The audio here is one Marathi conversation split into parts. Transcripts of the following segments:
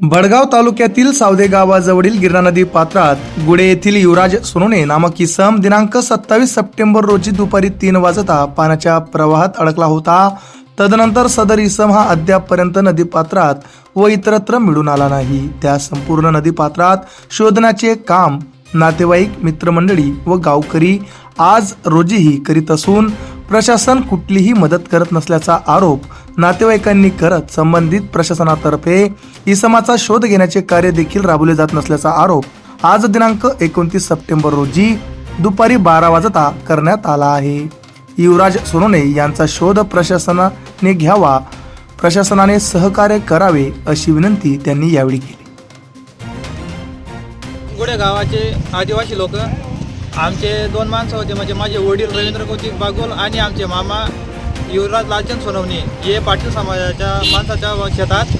बडगाव तालुक्यातील सावदे गावाजवळील गिरणा नदी पात्रात गुडे येथील युवराज सोनोने नामक इसम दिनांक सत्तावीस सप्टेंबर रोजी दुपारी तीन वाजता पाण्याच्या प्रवाहात अडकला होता. तदनंतर सदर इसम हा अद्यापपर्यंत नदीपात्रात व इतरत्र मिळून आला नाही. त्या संपूर्ण नदीपात्रात शोधण्याचे काम नातेवाईक मित्रमंडळी व गावकरी आज रोजीही करीत असून प्रशासन कुठलीही मदत करत नसल्याचा आरोप नातेवाईकांनी करत संबंधित प्रशासनातर्फे इसमाचा शोध घेण्याचे कार्य देखील राबवले जात नसल्याचा आरोप आज दिनांक एकोणतीस सप्टेंबर रोजी दुपारी बारा वाजता करण्यात आला आहे. युवराज सोनोने यांचा शोध प्रशासनाने घ्यावा प्रशासनाने सहकार्य करावे अशी विनंती त्यांनी यावेळी केली. गुडे गावाचे आदिवासी लोक आमचे दोन माणसं होते म्हणजे माझे वडील रवींद्र कौतिक बागोल आणि आमचे मामा युवराज लालचंद सोनवणे हे पाटील समाजाच्या माणसाच्या शेतात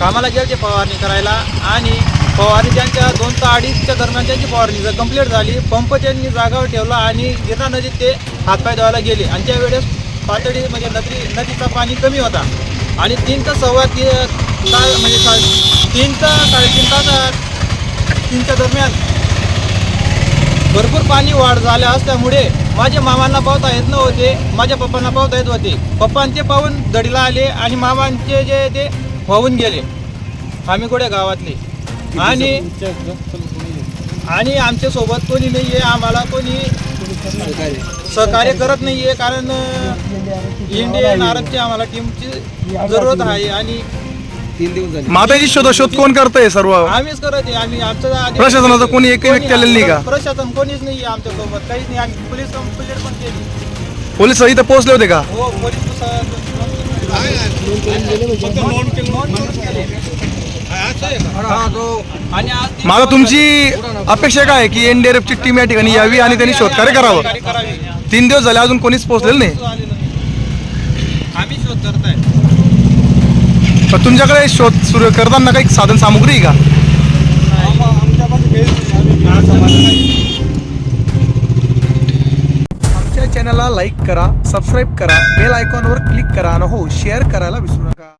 कामाला गेले फवारणी करायला आणि फवारणी त्यांच्या दोन ते अडीचच्या दरम्यान त्यांची फवारणी जर कंप्लीट झाली पंप त्यांनी जागावर ठेवला आणि गिरणा नदीत ते हातपाय धुवायला गेले. आणि त्यावेळेस पातळी म्हणजे नदी नदीचा पाणी कमी होता. आणि तीन ते सव्वा ती म्हणजे सा- तीन ते साडेतीन तास तीनच्या दरम्यान भरपूर पाणी वाढ झाल्या असल्यामुळे माझ्या मामांना पावता येत नव्हते माझ्या पप्पांना पावता येत होते. पप्पांचे पाहून दडीला आले आणि मामांचे जे ते वाहून गेले. आम्ही गोड्या गावातले? आणि आणि आमच्यासोबत कोणी नाही आहे आम्हाला कोणी सहकार्य करत नाही आहे कारण इंडियन आरबची आम्हाला टीमची जरूरत आहे आणि माताची शोध शोध कोण करतंय सर्व? आम्हीच करत आहे. आम्ही आमचं आधी- प्रशासनाचं कोणी एकही व्यक्ती आलेलं नाही का? प्रशासन कोणीच नाही आमच्यासोबत काहीच नाही. आम्ही पोलीस कंप्लेंट पण केली. पोलीस इथं पोहोचले होते का? हो पोलीस आता तुमची अपेक्षा काय आहे की एनडीआरएफ ची टीम या ठिकाणी यावी आणि त्यांनी शोधकार्य करावं? सहकार्य करावे. तीन दिवस झाले अजून कोणीच पोहोचलेलं नाही. आम्ही शोध करताय पण तुमच्याकडे शोध सुरू करताना काही साधन सामुग्री आहे का? आमच्या चॅनलला लाईक करा सबस्क्राईब करा बेल आयकॉनवर क्लिक करा आणि हो शेअर करायला विसरू नका.